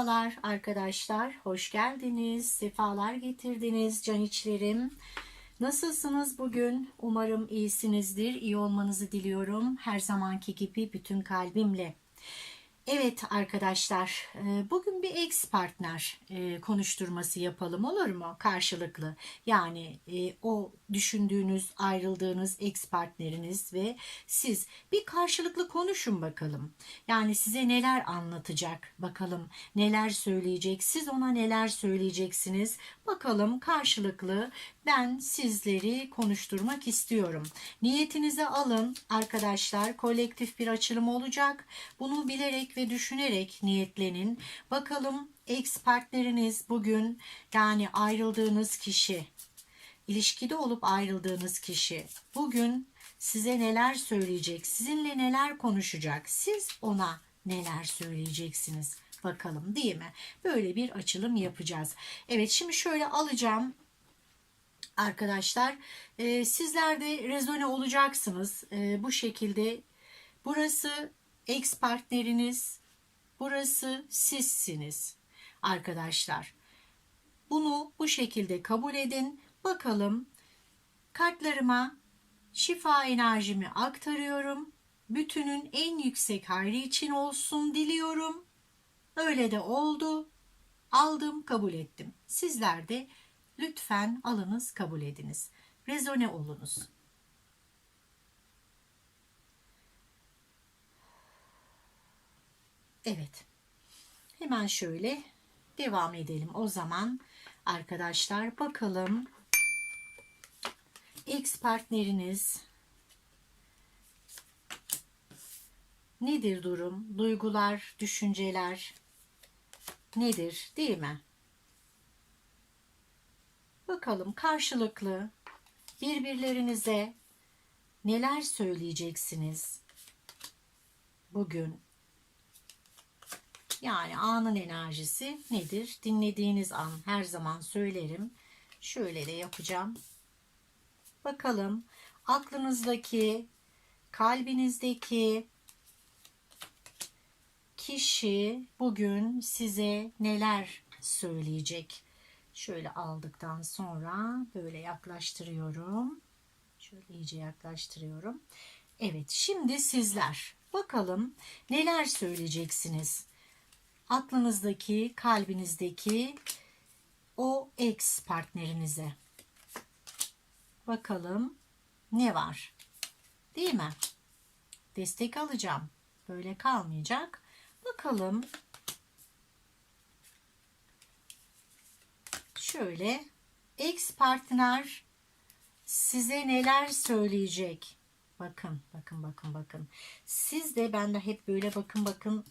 Merhabalar arkadaşlar, hoş geldiniz, sefalar getirdiniz can içlerim. Nasılsınız bugün? Umarım iyisinizdir, iyi olmanızı diliyorum. Her zamanki gibi bütün kalbimle. Evet arkadaşlar, e, bugün bir ex partner e, konuşturması yapalım olur mu? Karşılıklı. Yani e, o düşündüğünüz, ayrıldığınız ex partneriniz ve siz bir karşılıklı konuşun bakalım. Yani size neler anlatacak bakalım, neler söyleyecek, siz ona neler söyleyeceksiniz. Bakalım karşılıklı ben sizleri konuşturmak istiyorum. Niyetinize alın arkadaşlar. Kolektif bir açılım olacak. Bunu bilerek ve düşünerek niyetlenin. Bakalım ex partneriniz bugün yani ayrıldığınız kişi, ilişkide olup ayrıldığınız kişi bugün size neler söyleyecek, sizinle neler konuşacak, siz ona neler söyleyeceksiniz bakalım değil mi? Böyle bir açılım yapacağız. Evet şimdi şöyle alacağım arkadaşlar. Ee, sizler de rezone olacaksınız. Ee, bu şekilde burası ex partneriniz, burası sizsiniz arkadaşlar. Bunu bu şekilde kabul edin. Bakalım kartlarıma şifa enerjimi aktarıyorum. Bütünün en yüksek hayrı için olsun diliyorum. Öyle de oldu. Aldım, kabul ettim. Sizler de lütfen alınız, kabul ediniz. Rezone olunuz. Evet. Hemen şöyle devam edelim. O zaman arkadaşlar bakalım ex partneriniz nedir durum? Duygular, düşünceler nedir değil mi? Bakalım karşılıklı birbirlerinize neler söyleyeceksiniz bugün? Yani anın enerjisi nedir? Dinlediğiniz an her zaman söylerim. Şöyle de yapacağım. Bakalım aklınızdaki, kalbinizdeki kişi bugün size neler söyleyecek? Şöyle aldıktan sonra böyle yaklaştırıyorum. Şöyle iyice yaklaştırıyorum. Evet şimdi sizler bakalım neler söyleyeceksiniz? Aklınızdaki, kalbinizdeki o ex partnerinize. Bakalım ne var? Değil mi? Destek alacağım. Böyle kalmayacak. Bakalım şöyle ex partner size neler söyleyecek? Bakın, bakın, bakın, bakın. Siz de ben de hep böyle bakın bakın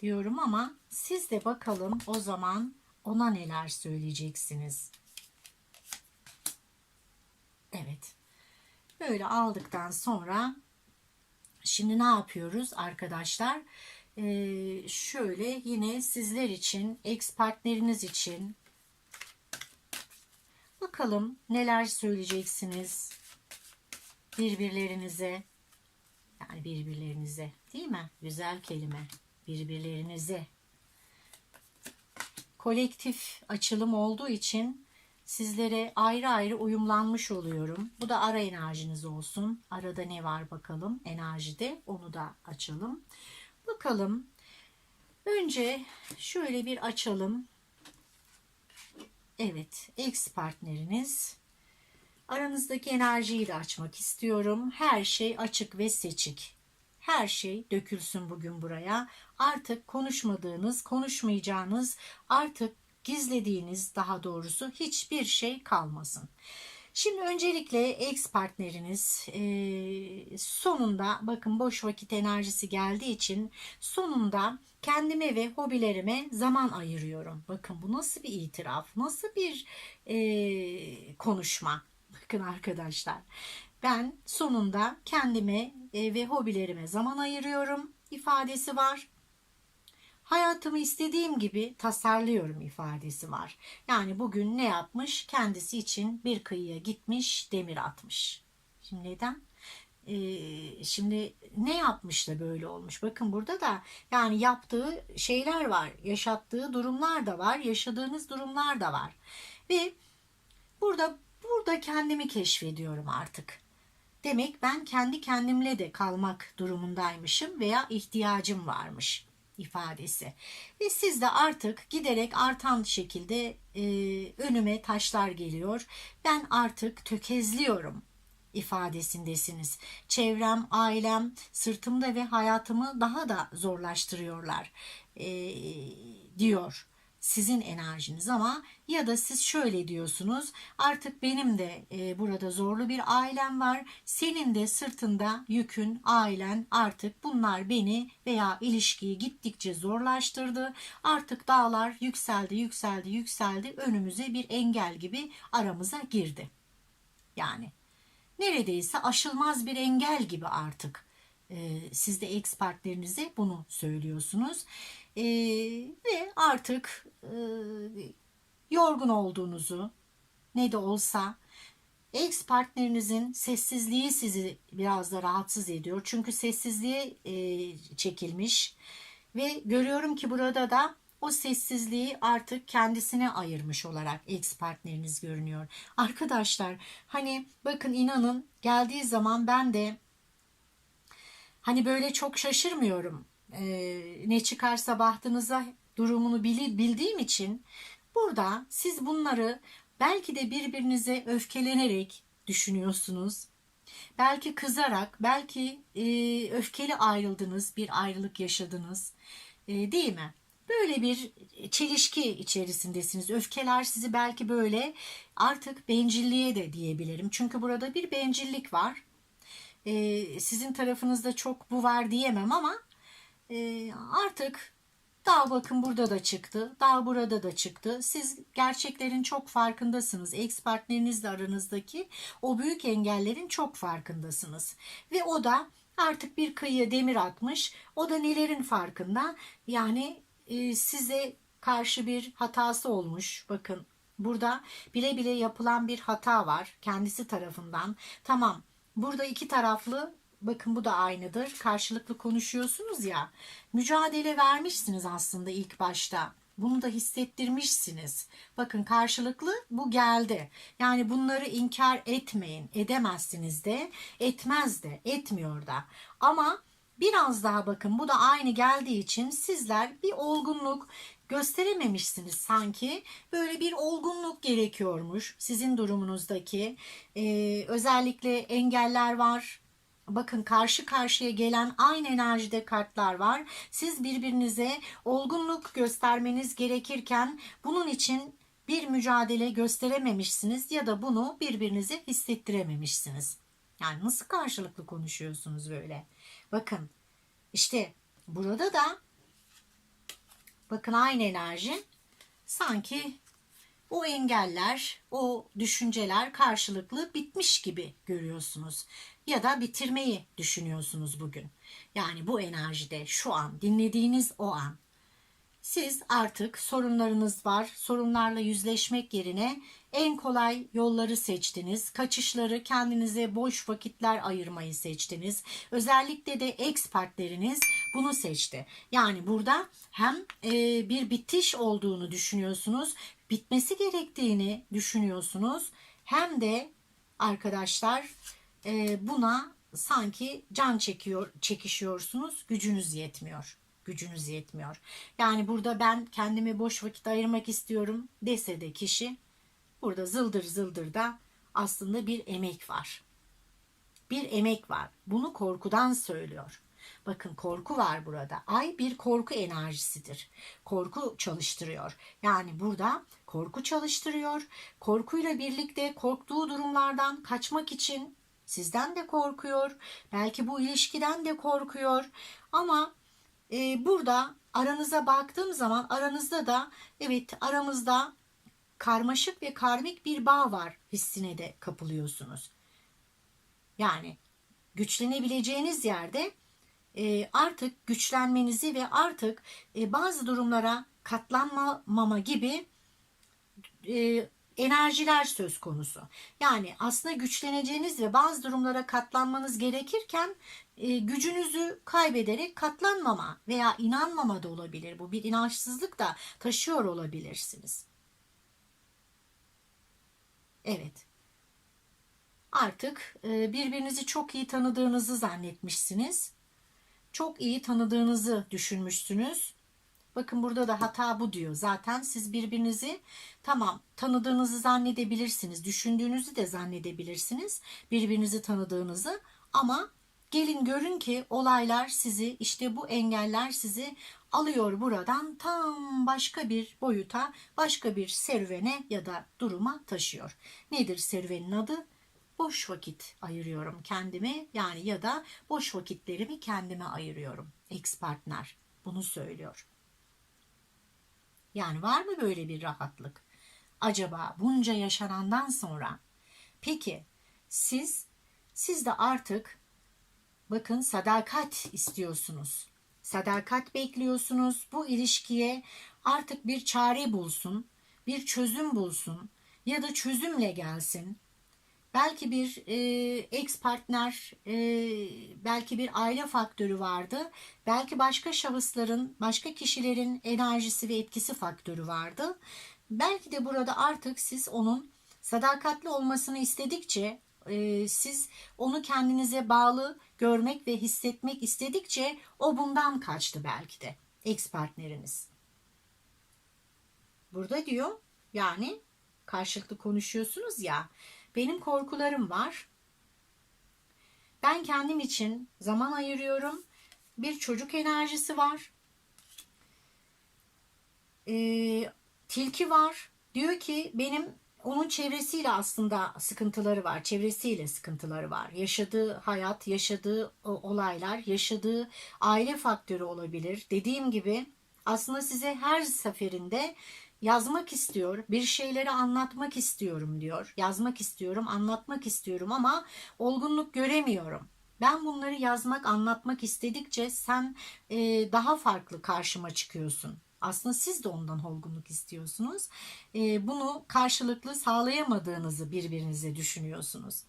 diyorum ama siz de bakalım o zaman ona neler söyleyeceksiniz. Evet. Böyle aldıktan sonra şimdi ne yapıyoruz arkadaşlar? Ee, şöyle yine sizler için, ex partneriniz için Bakalım neler söyleyeceksiniz birbirlerinize. Yani birbirlerinize değil mi? Güzel kelime. Birbirlerinize. Kolektif açılım olduğu için sizlere ayrı ayrı uyumlanmış oluyorum. Bu da ara enerjiniz olsun. Arada ne var bakalım enerjide onu da açalım. Bakalım. Önce şöyle bir açalım. Evet, ex partneriniz. Aranızdaki enerjiyi de açmak istiyorum. Her şey açık ve seçik. Her şey dökülsün bugün buraya. Artık konuşmadığınız, konuşmayacağınız, artık gizlediğiniz daha doğrusu hiçbir şey kalmasın. Şimdi öncelikle ex partneriniz e, sonunda bakın boş vakit enerjisi geldiği için sonunda kendime ve hobilerime zaman ayırıyorum. Bakın bu nasıl bir itiraf, nasıl bir e, konuşma. Bakın arkadaşlar ben sonunda kendime e, ve hobilerime zaman ayırıyorum ifadesi var hayatımı istediğim gibi tasarlıyorum ifadesi var. Yani bugün ne yapmış? Kendisi için bir kıyıya gitmiş, demir atmış. Şimdi neden? e, şimdi ne yapmış da böyle olmuş? Bakın burada da yani yaptığı şeyler var, yaşattığı durumlar da var, yaşadığınız durumlar da var. Ve burada burada kendimi keşfediyorum artık. Demek ben kendi kendimle de kalmak durumundaymışım veya ihtiyacım varmış ifadesi. Ve siz de artık giderek artan şekilde e, önüme taşlar geliyor. Ben artık tökezliyorum ifadesindesiniz. Çevrem, ailem sırtımda ve hayatımı daha da zorlaştırıyorlar e, diyor sizin enerjiniz ama ya da siz şöyle diyorsunuz artık benim de e, burada zorlu bir ailem var. Senin de sırtında yükün ailen artık bunlar beni veya ilişkiyi gittikçe zorlaştırdı. Artık dağlar yükseldi yükseldi yükseldi. Önümüze bir engel gibi aramıza girdi. Yani neredeyse aşılmaz bir engel gibi artık e, siz de ex partnerinize bunu söylüyorsunuz. E, ve artık e, yorgun olduğunuzu ne de olsa ex partnerinizin sessizliği sizi biraz da rahatsız ediyor. Çünkü sessizliğe e, çekilmiş ve görüyorum ki burada da o sessizliği artık kendisine ayırmış olarak ex partneriniz görünüyor. Arkadaşlar hani bakın inanın geldiği zaman ben de hani böyle çok şaşırmıyorum e, ne çıkarsa bahtınıza durumunu bildiğim için burada siz bunları belki de birbirinize öfkelenerek düşünüyorsunuz. Belki kızarak, belki e, öfkeli ayrıldınız, bir ayrılık yaşadınız. E, değil mi? Böyle bir çelişki içerisindesiniz. Öfkeler sizi belki böyle artık bencilliğe de diyebilirim. Çünkü burada bir bencillik var. E, sizin tarafınızda çok bu var diyemem ama e, artık dağ bakın burada da çıktı. Dağ burada da çıktı. Siz gerçeklerin çok farkındasınız. Ex partnerinizle aranızdaki o büyük engellerin çok farkındasınız. Ve o da artık bir kıyıya demir atmış. O da nelerin farkında? Yani e, size karşı bir hatası olmuş. Bakın burada bile bile yapılan bir hata var kendisi tarafından. Tamam burada iki taraflı bakın bu da aynıdır. Karşılıklı konuşuyorsunuz ya. Mücadele vermişsiniz aslında ilk başta. Bunu da hissettirmişsiniz. Bakın karşılıklı bu geldi. Yani bunları inkar etmeyin. Edemezsiniz de, etmez de, etmiyor da. Ama biraz daha bakın bu da aynı geldiği için sizler bir olgunluk gösterememişsiniz sanki. Böyle bir olgunluk gerekiyormuş sizin durumunuzdaki. Ee, özellikle engeller var, Bakın karşı karşıya gelen aynı enerjide kartlar var. Siz birbirinize olgunluk göstermeniz gerekirken bunun için bir mücadele gösterememişsiniz ya da bunu birbirinize hissettirememişsiniz. Yani nasıl karşılıklı konuşuyorsunuz böyle? Bakın işte burada da bakın aynı enerji sanki o engeller, o düşünceler karşılıklı bitmiş gibi görüyorsunuz ya da bitirmeyi düşünüyorsunuz bugün. Yani bu enerjide şu an dinlediğiniz o an siz artık sorunlarınız var. Sorunlarla yüzleşmek yerine en kolay yolları seçtiniz. Kaçışları kendinize boş vakitler ayırmayı seçtiniz. Özellikle de ex partneriniz bunu seçti. Yani burada hem e, bir bitiş olduğunu düşünüyorsunuz, bitmesi gerektiğini düşünüyorsunuz. Hem de arkadaşlar e, buna sanki can çekiyor, çekişiyorsunuz, gücünüz yetmiyor. Gücünüz yetmiyor. Yani burada ben kendime boş vakit ayırmak istiyorum dese de kişi burada zıldır zıldır da aslında bir emek var. Bir emek var. Bunu korkudan söylüyor. Bakın korku var burada. Ay bir korku enerjisidir. Korku çalıştırıyor. Yani burada korku çalıştırıyor. Korkuyla birlikte korktuğu durumlardan kaçmak için Sizden de korkuyor. Belki bu ilişkiden de korkuyor. Ama e, burada aranıza baktığım zaman aranızda da evet aramızda karmaşık ve karmik bir bağ var hissine de kapılıyorsunuz. Yani güçlenebileceğiniz yerde e, artık güçlenmenizi ve artık e, bazı durumlara katlanmama gibi e, enerjiler söz konusu. Yani aslında güçleneceğiniz ve bazı durumlara katlanmanız gerekirken e, gücünüzü kaybederek katlanmama veya inanmama da olabilir. Bu bir inançsızlık da taşıyor olabilirsiniz. Evet. Artık e, birbirinizi çok iyi tanıdığınızı zannetmişsiniz. Çok iyi tanıdığınızı düşünmüşsünüz. Bakın burada da hata bu diyor. Zaten siz birbirinizi tamam tanıdığınızı zannedebilirsiniz. Düşündüğünüzü de zannedebilirsiniz. Birbirinizi tanıdığınızı ama gelin görün ki olaylar sizi işte bu engeller sizi alıyor buradan tam başka bir boyuta, başka bir serüvene ya da duruma taşıyor. Nedir serüvenin adı? Boş vakit ayırıyorum kendime yani ya da boş vakitlerimi kendime ayırıyorum. Ex partner bunu söylüyor. Yani var mı böyle bir rahatlık? Acaba bunca yaşanandan sonra peki siz siz de artık bakın sadakat istiyorsunuz. Sadakat bekliyorsunuz. Bu ilişkiye artık bir çare bulsun, bir çözüm bulsun ya da çözümle gelsin. Belki bir e, ex partner, e, belki bir aile faktörü vardı. Belki başka şahısların, başka kişilerin enerjisi ve etkisi faktörü vardı. Belki de burada artık siz onun sadakatli olmasını istedikçe, e, siz onu kendinize bağlı görmek ve hissetmek istedikçe o bundan kaçtı belki de ex partneriniz. Burada diyor yani karşılıklı konuşuyorsunuz ya benim korkularım var. Ben kendim için zaman ayırıyorum. Bir çocuk enerjisi var. Ee, tilki var. Diyor ki benim onun çevresiyle aslında sıkıntıları var. Çevresiyle sıkıntıları var. Yaşadığı hayat, yaşadığı olaylar, yaşadığı aile faktörü olabilir. Dediğim gibi aslında size her seferinde yazmak istiyor, bir şeyleri anlatmak istiyorum diyor. Yazmak istiyorum, anlatmak istiyorum ama olgunluk göremiyorum. Ben bunları yazmak, anlatmak istedikçe sen e, daha farklı karşıma çıkıyorsun. Aslında siz de ondan olgunluk istiyorsunuz. E, bunu karşılıklı sağlayamadığınızı birbirinize düşünüyorsunuz.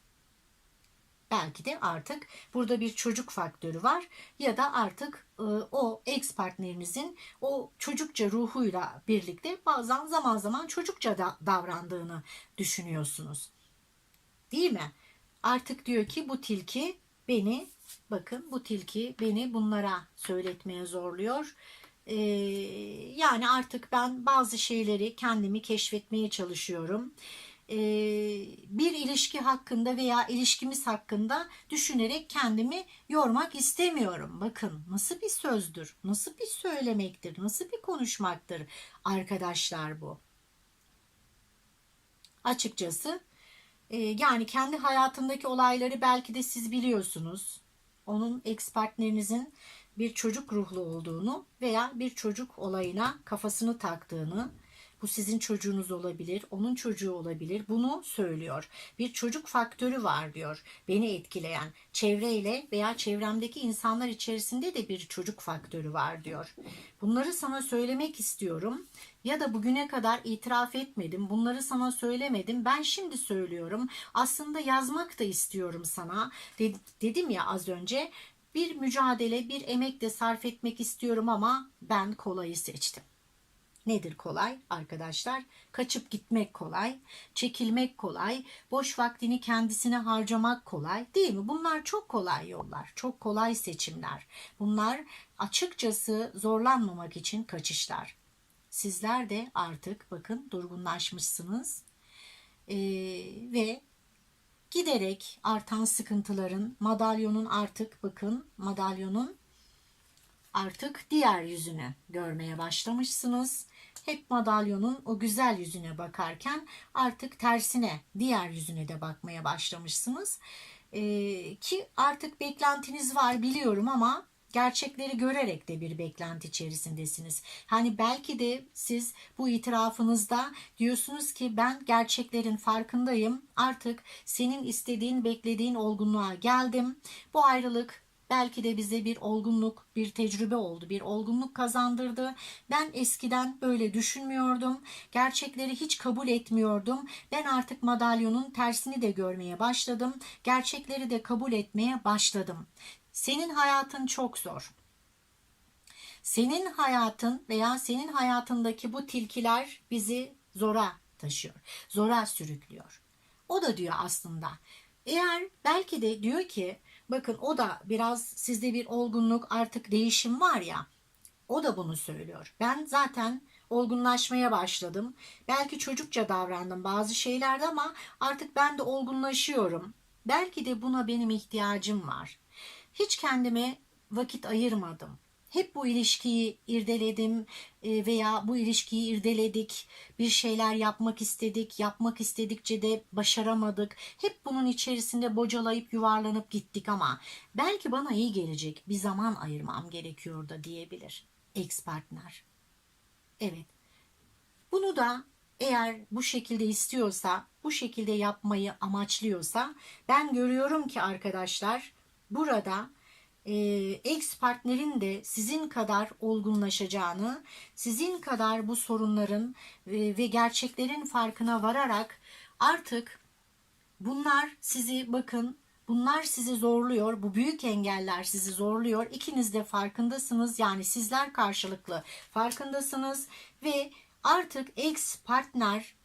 Belki de artık burada bir çocuk faktörü var ya da artık e, o ex partnerinizin o çocukça ruhuyla birlikte bazen zaman zaman çocukça da davrandığını düşünüyorsunuz. Değil mi? Artık diyor ki bu tilki beni bakın bu tilki beni bunlara söyletmeye zorluyor. Ee, yani artık ben bazı şeyleri kendimi keşfetmeye çalışıyorum e, bir ilişki hakkında veya ilişkimiz hakkında düşünerek kendimi yormak istemiyorum. Bakın nasıl bir sözdür, nasıl bir söylemektir, nasıl bir konuşmaktır arkadaşlar bu. Açıkçası e, yani kendi hayatındaki olayları belki de siz biliyorsunuz. Onun ex partnerinizin bir çocuk ruhlu olduğunu veya bir çocuk olayına kafasını taktığını, bu sizin çocuğunuz olabilir, onun çocuğu olabilir. Bunu söylüyor. Bir çocuk faktörü var diyor. Beni etkileyen çevreyle veya çevremdeki insanlar içerisinde de bir çocuk faktörü var diyor. Bunları sana söylemek istiyorum. Ya da bugüne kadar itiraf etmedim. Bunları sana söylemedim. Ben şimdi söylüyorum. Aslında yazmak da istiyorum sana. Dedim ya az önce bir mücadele, bir emek de sarf etmek istiyorum ama ben kolayı seçtim. Nedir kolay arkadaşlar? Kaçıp gitmek kolay, çekilmek kolay, boş vaktini kendisine harcamak kolay değil mi? Bunlar çok kolay yollar, çok kolay seçimler. Bunlar açıkçası zorlanmamak için kaçışlar. Sizler de artık bakın durgunlaşmışsınız ee, ve giderek artan sıkıntıların madalyonun artık bakın madalyonun artık diğer yüzünü görmeye başlamışsınız hep madalyonun o güzel yüzüne bakarken artık tersine diğer yüzüne de bakmaya başlamışsınız. Ee, ki artık beklentiniz var biliyorum ama gerçekleri görerek de bir beklenti içerisindesiniz. Hani belki de siz bu itirafınızda diyorsunuz ki ben gerçeklerin farkındayım. Artık senin istediğin, beklediğin olgunluğa geldim. Bu ayrılık Belki de bize bir olgunluk, bir tecrübe oldu, bir olgunluk kazandırdı. Ben eskiden böyle düşünmüyordum. Gerçekleri hiç kabul etmiyordum. Ben artık madalyonun tersini de görmeye başladım. Gerçekleri de kabul etmeye başladım. Senin hayatın çok zor. Senin hayatın veya senin hayatındaki bu tilkiler bizi zora taşıyor. Zora sürüklüyor. O da diyor aslında. Eğer belki de diyor ki bakın o da biraz sizde bir olgunluk artık değişim var ya. O da bunu söylüyor. Ben zaten olgunlaşmaya başladım. Belki çocukça davrandım bazı şeylerde ama artık ben de olgunlaşıyorum. Belki de buna benim ihtiyacım var. Hiç kendime vakit ayırmadım. Hep bu ilişkiyi irdeledim e, veya bu ilişkiyi irdeledik. Bir şeyler yapmak istedik. Yapmak istedikçe de başaramadık. Hep bunun içerisinde bocalayıp yuvarlanıp gittik ama belki bana iyi gelecek bir zaman ayırmam gerekiyor da diyebilir ex partner. Evet. Bunu da eğer bu şekilde istiyorsa, bu şekilde yapmayı amaçlıyorsa ben görüyorum ki arkadaşlar burada e, ex partnerin de sizin kadar olgunlaşacağını, sizin kadar bu sorunların e, ve gerçeklerin farkına vararak artık bunlar sizi bakın Bunlar sizi zorluyor. Bu büyük engeller sizi zorluyor. İkiniz de farkındasınız. Yani sizler karşılıklı farkındasınız ve artık ex partner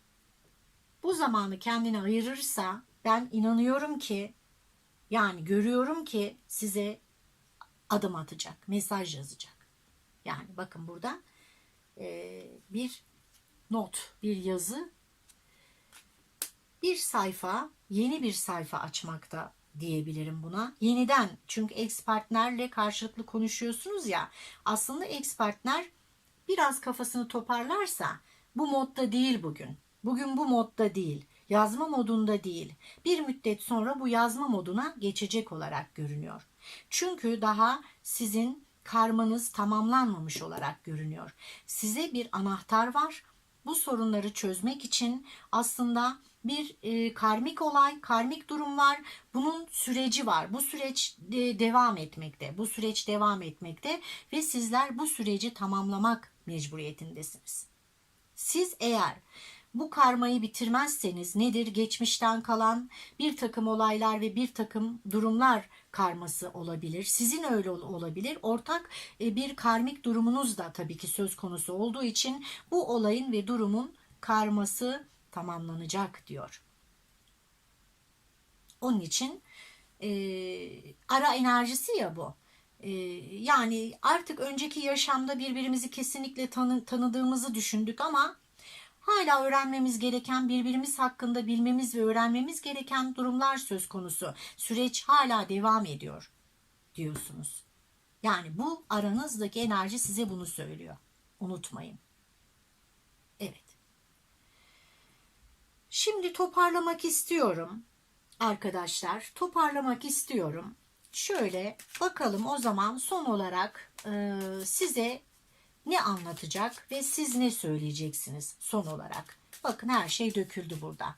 bu zamanı kendine ayırırsa ben inanıyorum ki yani görüyorum ki size adım atacak, mesaj yazacak. Yani bakın burada e, bir not, bir yazı, bir sayfa, yeni bir sayfa açmakta diyebilirim buna. Yeniden çünkü ex partnerle karşılıklı konuşuyorsunuz ya. Aslında ex partner biraz kafasını toparlarsa bu modda değil bugün. Bugün bu modda değil. Yazma modunda değil. Bir müddet sonra bu yazma moduna geçecek olarak görünüyor. Çünkü daha sizin karmanız tamamlanmamış olarak görünüyor. Size bir anahtar var. Bu sorunları çözmek için aslında bir e, karmik olay, karmik durum var. Bunun süreci var. Bu süreç e, devam etmekte. Bu süreç devam etmekte ve sizler bu süreci tamamlamak mecburiyetindesiniz. Siz eğer bu karmayı bitirmezseniz nedir? Geçmişten kalan bir takım olaylar ve bir takım durumlar karması olabilir. Sizin öyle olabilir. Ortak e, bir karmik durumunuz da tabii ki söz konusu olduğu için bu olayın ve durumun karması tamamlanacak diyor. Onun için e, ara enerjisi ya bu. E, yani artık önceki yaşamda birbirimizi kesinlikle tanı, tanıdığımızı düşündük ama hala öğrenmemiz gereken birbirimiz hakkında bilmemiz ve öğrenmemiz gereken durumlar söz konusu. Süreç hala devam ediyor diyorsunuz. Yani bu aranızdaki enerji size bunu söylüyor. Unutmayın. Evet. Şimdi toparlamak istiyorum arkadaşlar. Toparlamak istiyorum. Şöyle bakalım o zaman son olarak e, size ne anlatacak ve siz ne söyleyeceksiniz son olarak. Bakın her şey döküldü burada.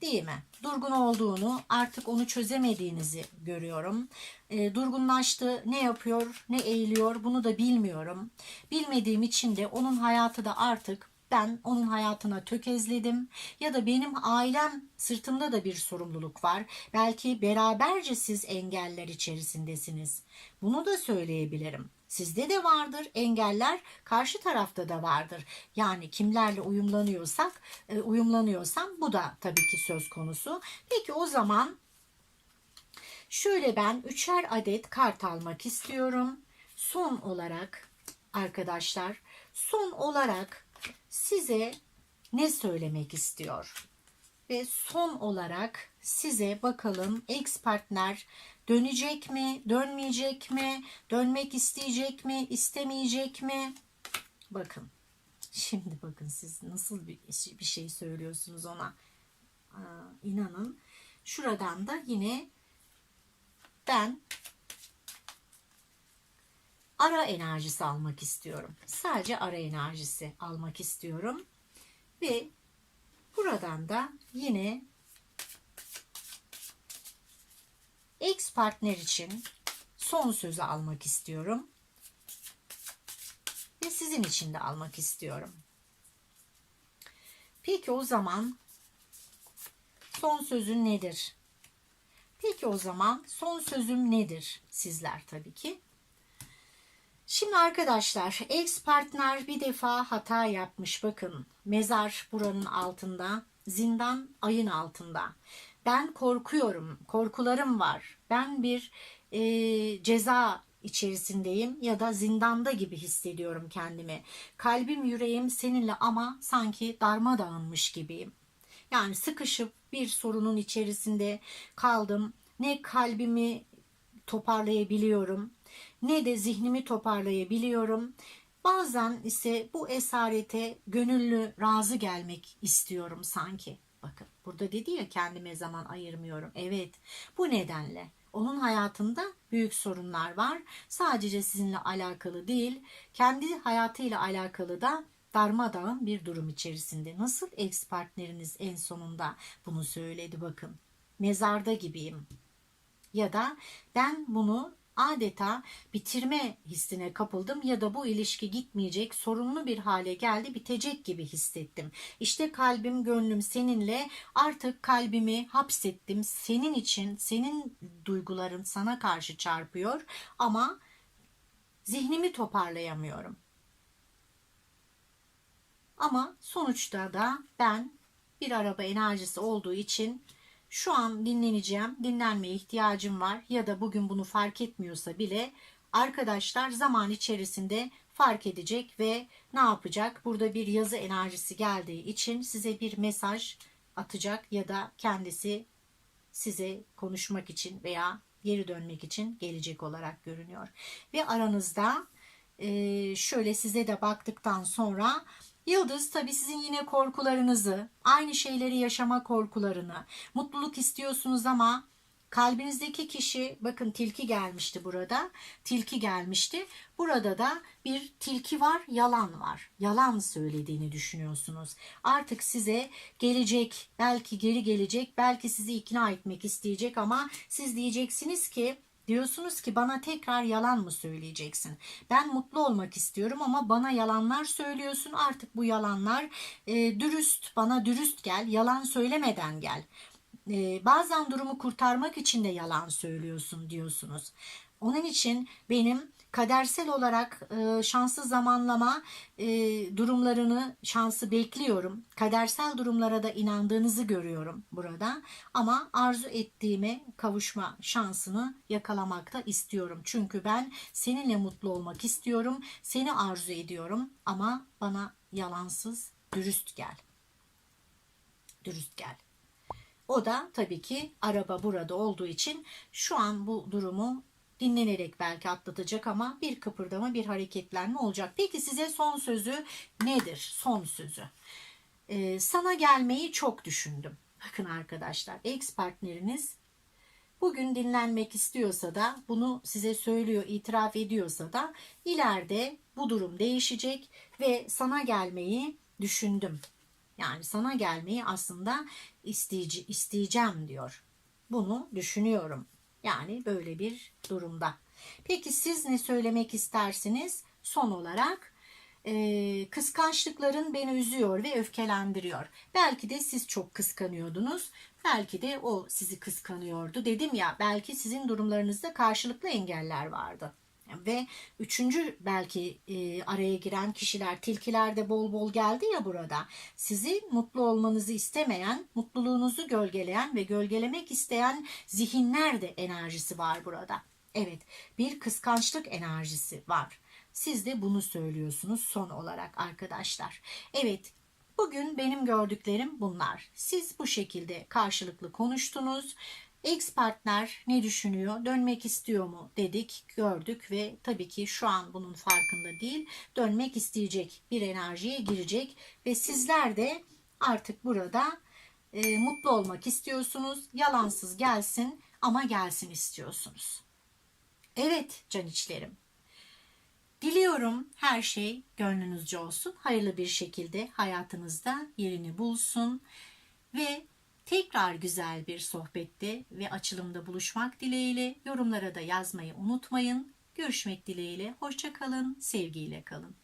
Değil mi? Durgun olduğunu, artık onu çözemediğinizi görüyorum. E, durgunlaştı, ne yapıyor, ne eğiliyor bunu da bilmiyorum. Bilmediğim için de onun hayatı da artık ben onun hayatına tökezledim ya da benim ailem sırtımda da bir sorumluluk var. Belki beraberce siz engeller içerisindesiniz. Bunu da söyleyebilirim. Sizde de vardır engeller, karşı tarafta da vardır. Yani kimlerle uyumlanıyorsak, e, uyumlanıyorsam bu da tabii ki söz konusu. Peki o zaman şöyle ben üçer adet kart almak istiyorum. Son olarak arkadaşlar, son olarak size ne söylemek istiyor? Ve son olarak size bakalım ex partner dönecek mi, dönmeyecek mi, dönmek isteyecek mi, istemeyecek mi? Bakın. Şimdi bakın siz nasıl bir, bir şey söylüyorsunuz ona. Aa, inanın. Şuradan da yine ben ara enerjisi almak istiyorum. Sadece ara enerjisi almak istiyorum. Ve buradan da yine ex partner için son sözü almak istiyorum. Ve sizin için de almak istiyorum. Peki o zaman son sözün nedir? Peki o zaman son sözüm nedir sizler tabii ki? Şimdi arkadaşlar ex partner bir defa hata yapmış bakın. Mezar buranın altında, zindan ayın altında. Ben korkuyorum, korkularım var. Ben bir e, ceza içerisindeyim ya da zindanda gibi hissediyorum kendimi. Kalbim yüreğim seninle ama sanki darmadağınmış gibiyim. Yani sıkışıp bir sorunun içerisinde kaldım. Ne kalbimi toparlayabiliyorum ne de zihnimi toparlayabiliyorum. Bazen ise bu esarete gönüllü razı gelmek istiyorum sanki. Bakın burada dedi ya kendime zaman ayırmıyorum. Evet bu nedenle onun hayatında büyük sorunlar var. Sadece sizinle alakalı değil, kendi hayatıyla alakalı da darmadağın bir durum içerisinde. Nasıl ex partneriniz en sonunda bunu söyledi bakın. Mezarda gibiyim. Ya da ben bunu adeta bitirme hissine kapıldım ya da bu ilişki gitmeyecek, sorunlu bir hale geldi, bitecek gibi hissettim. İşte kalbim, gönlüm seninle artık kalbimi hapsettim. Senin için, senin duyguların sana karşı çarpıyor ama zihnimi toparlayamıyorum. Ama sonuçta da ben bir araba enerjisi olduğu için şu an dinleneceğim, dinlenmeye ihtiyacım var ya da bugün bunu fark etmiyorsa bile arkadaşlar zaman içerisinde fark edecek ve ne yapacak? Burada bir yazı enerjisi geldiği için size bir mesaj atacak ya da kendisi size konuşmak için veya geri dönmek için gelecek olarak görünüyor. Ve aranızda şöyle size de baktıktan sonra Yıldız tabii sizin yine korkularınızı, aynı şeyleri yaşama korkularını, mutluluk istiyorsunuz ama kalbinizdeki kişi bakın tilki gelmişti burada. Tilki gelmişti. Burada da bir tilki var, yalan var. Yalan söylediğini düşünüyorsunuz. Artık size gelecek, belki geri gelecek, belki sizi ikna etmek isteyecek ama siz diyeceksiniz ki Diyorsunuz ki bana tekrar yalan mı söyleyeceksin? Ben mutlu olmak istiyorum ama bana yalanlar söylüyorsun. Artık bu yalanlar e, dürüst, bana dürüst gel, yalan söylemeden gel. E, bazen durumu kurtarmak için de yalan söylüyorsun diyorsunuz. Onun için benim kadersel olarak e, şanslı zamanlama e, durumlarını şansı bekliyorum. Kadersel durumlara da inandığınızı görüyorum burada. Ama arzu ettiğime kavuşma şansını yakalamakta istiyorum. Çünkü ben seninle mutlu olmak istiyorum. Seni arzu ediyorum ama bana yalansız, dürüst gel. Dürüst gel. O da tabii ki araba burada olduğu için şu an bu durumu dinlenerek belki atlatacak ama bir kıpırdama bir hareketlenme olacak. Peki size son sözü nedir? Son sözü. Ee, sana gelmeyi çok düşündüm. Bakın arkadaşlar ex partneriniz bugün dinlenmek istiyorsa da bunu size söylüyor, itiraf ediyorsa da ileride bu durum değişecek ve sana gelmeyi düşündüm. Yani sana gelmeyi aslında isteyece isteyeceğim diyor. Bunu düşünüyorum. Yani böyle bir durumda. Peki siz ne söylemek istersiniz? Son olarak e, kıskançlıkların beni üzüyor ve öfkelendiriyor. Belki de siz çok kıskanıyordunuz. Belki de o sizi kıskanıyordu. Dedim ya belki sizin durumlarınızda karşılıklı engeller vardı. Ve üçüncü belki e, araya giren kişiler tilkiler de bol bol geldi ya burada. Sizi mutlu olmanızı istemeyen, mutluluğunuzu gölgeleyen ve gölgelemek isteyen zihinler de enerjisi var burada. Evet bir kıskançlık enerjisi var. Siz de bunu söylüyorsunuz son olarak arkadaşlar. Evet bugün benim gördüklerim bunlar. Siz bu şekilde karşılıklı konuştunuz Ex partner ne düşünüyor? Dönmek istiyor mu dedik, gördük ve tabii ki şu an bunun farkında değil. Dönmek isteyecek, bir enerjiye girecek ve sizler de artık burada e, mutlu olmak istiyorsunuz. Yalansız gelsin ama gelsin istiyorsunuz. Evet can içlerim. Diliyorum her şey gönlünüzce olsun. Hayırlı bir şekilde hayatınızda yerini bulsun ve Tekrar güzel bir sohbette ve açılımda buluşmak dileğiyle yorumlara da yazmayı unutmayın. Görüşmek dileğiyle. Hoşça kalın, sevgiyle kalın.